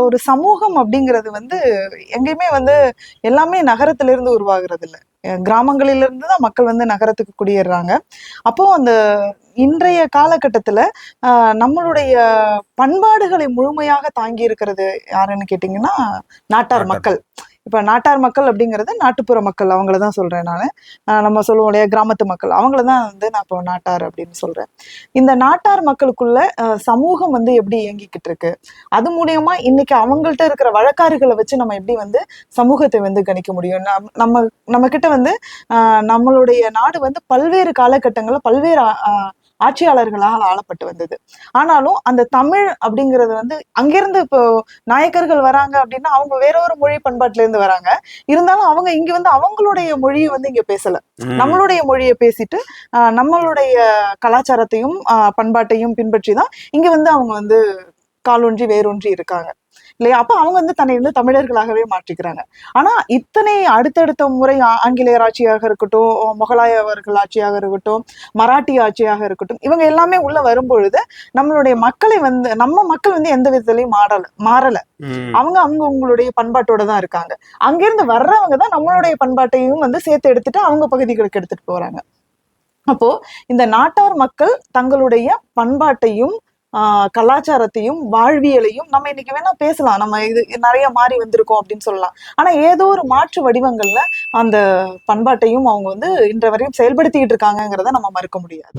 ஒரு சமூகம் அப்படிங்கிறது வந்து எங்கேயுமே வந்து எல்லாமே நகரத்துல இருந்து உருவாகிறது இல்ல அஹ் கிராமங்களில இருந்து தான் மக்கள் வந்து நகரத்துக்கு குடியேறுறாங்க அப்போ அந்த இன்றைய காலகட்டத்துல ஆஹ் நம்மளுடைய பண்பாடுகளை முழுமையாக தாங்கி இருக்கிறது யாருன்னு கேட்டிங்கன்னா நாட்டார். மக்கள். இப்ப நாட்டார் மக்கள் அப்படிங்கிறது நாட்டுப்புற மக்கள் அவங்கள தான் சொல்கிறேன் நான். நம்ம சொல்லுவோம் இல்லையா கிராமத்து மக்கள் அவங்கள தான் வந்து நான் இப்போ நாட்டார் அப்படின்னு சொல்றேன். இந்த நாட்டார் மக்களுக்குள்ள சமூகம் வந்து எப்படி இயங்கிக்கிட்டு இருக்கு? அது மூலியமா இன்னைக்கு அவங்கள்ட்ட இருக்கிற வழக்காறுகளை வச்சு நம்ம எப்படி வந்து சமூகத்தை வந்து கணிக்க முடியும்? நம்- நம்ம நம்ம கிட்ட வந்து ஆஹ் நம்மளுடைய நாடு வந்து பல்வேறு காலகட்டங்களில் பல்வேறு ஆட்சியாளர்களால் ஆளப்பட்டு வந்தது. ஆனாலும் அந்த தமிழ் அப்படிங்கிறது வந்து அங்கிருந்து இப்போ நாயக்கர்கள் வராங்க அப்படின்னா அவங்க வேற ஒரு மொழி பண்பாட்டுல இருந்து வராங்க. இருந்தாலும் அவங்க இங்க வந்து அவங்களுடைய மொழியை வந்து இங்க பேசல. நம்மளுடைய மொழியை பேசிட்டு நம்மளுடைய கலாச்சாரத்தையும் பண்பாட்டையும் பின்பற்றி தான் இங்க வந்து அவங்க வந்து காலூன்றி வேரூன்றி இருக்காங்க. இல்லையா? அப்ப அவங்க வந்து தன்னை வந்து தமிழர்களாகவே மாற்றிக்கிறாங்க. ஆனா இத்தனை அடுத்தடுத்த முறை ஆங்கிலேயர் ஆட்சியாக இருக்கட்டும் முகலாயவர்கள் ஆட்சியாக இருக்கட்டும் மராட்டி ஆட்சியாக இருக்கட்டும் இவங்க எல்லாமே உள்ள வரும்பொழுது நம்மளுடைய மக்களை வந்து நம்ம மக்கள் வந்து எந்த விதத்திலையும் மாறல மாறல. அவங்க அவங்க உங்களுடைய பண்பாட்டோட தான் இருக்காங்க. அங்கிருந்து வர்றவங்க தான் நம்மளுடைய பண்பாட்டையும் வந்து சேர்த்து எடுத்துட்டு அவங்க பகுதிகளுக்கு எடுத்துட்டு போறாங்க. அப்போ இந்த நாட்டார் மக்கள் தங்களுடைய பண்பாட்டையும் கலாச்சாரத்தையும் வாழ்வியலையும் நம்ம இன்னைக்கு வேணா பேசலாம். நம்ம இது நிறைய மாறி வந்திருக்கோம் அப்படின்னு சொல்லலாம். ஆனா ஏதோ ஒரு மாற்று வடிவங்கள்ல அந்த பண்பாட்டையும் அவங்க வந்து இன்ற வரையும் செயல்படுத்திக்கிட்டு இருக்காங்கிறத நம்ம மறுக்க முடியாது.